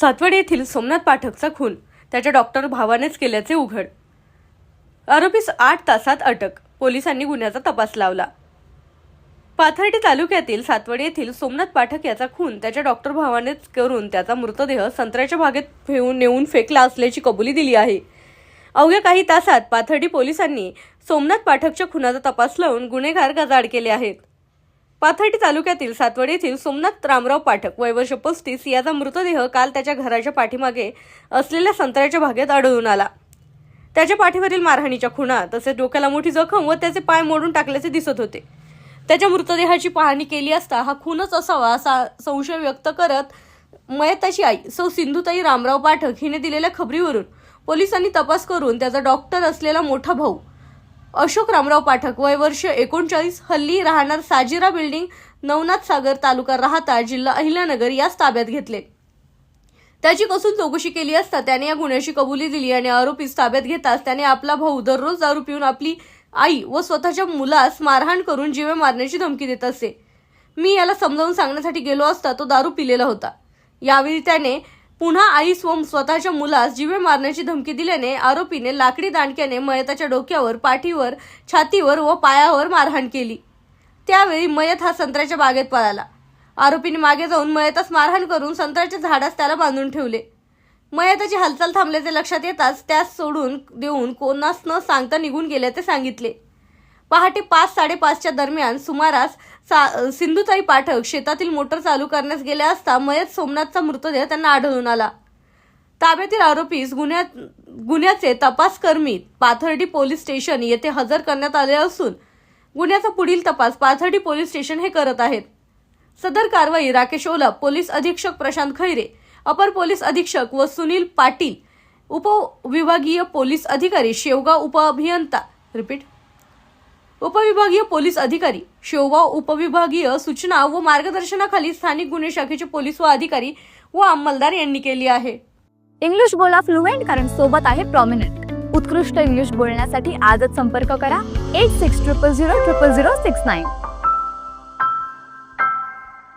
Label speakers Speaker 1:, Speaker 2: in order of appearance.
Speaker 1: सातवड येथील सोमनाथ पाठकचा खून त्याच्या डॉक्टर भावानेच केल्याचे उघड. आरोपीस आठ तासात अटक पोलिसांनी गुन्ह्याचा तपास लावला. पाथर्डी तालुक्यातील सातवड येथील सोमनाथ पाठक याचा खून त्याच्या डॉक्टर भावानेच करून त्याचा मृतदेह संत्र्याच्या बागेत फेवून नेऊन फेकला असल्याची कबुली दिली आहे. अवघ्या काही तासात पाथर्डी पोलिसांनी सोमनाथ पाठकच्या खुनाचा तपास लावून गुन्हेगार गजाड केले आहेत. पाथर्डी तालुक्यातील सातवड येथील सोमनाथ रामराव पाठक वय वर्ष पस्तीस याचा मृतदेह काल त्याच्या घराच्या पाठीमागे असलेल्या संत्र्याच्या भागेत आढळून आला. त्याच्या पाठीवरील मारहाणीच्या खुणा तसेच डोक्याला मोठी जखम व त्याचे पाय मोडून टाकल्याचे दिसत होते. त्याच्या मृतदेहाची पाहणी केली असता हा खूनच असावा असा संशय व्यक्त करत मयताची आई सौ सिंधुताई रामराव पाठक हिने दिलेल्या खबरीवरून पोलिसांनी तपास करून त्याचा डॉक्टर असलेला मोठा भाऊ अशोक रामराव पाठक वय वर्ष एकोणचाळीस. हल्ली राहणार साजिरा बिल्डिंग नवनाथ सागर तालुका राहता जिल्हा अहिल्यानगर याच ताब्यात घेतले. त्याची कसून चौकशी केली असता त्याने या गुन्ह्याची कबुली दिली आणि आरोपीस ताब्यात घेताच त्याने आपला भाऊ दररोज दारू पिऊन आपली आई व स्वतःच्या मुलास मारहाण करून जीवे मारण्याची धमकी देत असे. मी याला समजावून सांगण्यासाठी गेलो असता तो दारू पिलेला होता. यावेळी त्याने पुन्हा आई व स्वतःच्या मुलास जीवे मारण्याची धमकी दिल्याने आरोपीने लाकडी दांडक्याने मयताच्या डोक्यावर पाठीवर छातीवर व पायावर मारहाण केली. त्यावेळी मयत हा संत्र्याच्या बागेत पळाला. आरोपीने मागे जाऊन मयतास मारहाण करून संत्र्याच्या झाडास त्याला बांधून ठेवले. मयताची हालचाल थांबल्याचे लक्षात येताच त्यास सोडून देऊन कोणास न सांगता निघून गेल्याचे सांगितले. पहाटे पाच साडेपाचच्या दरम्यान सुमारास सा सिंधुताई पाठक शेतातील मोटर चालू करण्यास गेले असता मयत सोमनाथचा मृतदेह त्यांना आढळून आला. ताब्यातील आरोपीस गुन्ह्यात गुन्ह्याचे तपासकर्मी पाथर्डी पोलीस स्टेशन येथे हजर करण्यात आले असून गुन्ह्याचा पुढील तपास पाथर्डी पोलीस स्टेशन हे करत आहेत. सदर कारवाई राकेश ओला पोलीस अधीक्षक प्रशांत खैरे अपर पोलीस अधीक्षक व सुनील पाटील उपविभागीय पोलीस अधिकारी शेवगाव उपअभियंता. रिपीट. उपविभागीय पोलीस अधिकारी शेवगाव उपविभागीय सूचना व मार्गदर्शनाखाली स्थानिक गुन्हे शाखेचे पोलीस व अधिकारी व अंमलदार यांनी केली आहे.
Speaker 2: इंग्लिश बोला फ्लुएंट कारण सोबत आहे प्रॉमिनंट उत्कृष्ट इंग्लिश बोलण्यासाठी आजच संपर्क करा. Eight six triple zero triple zero six nine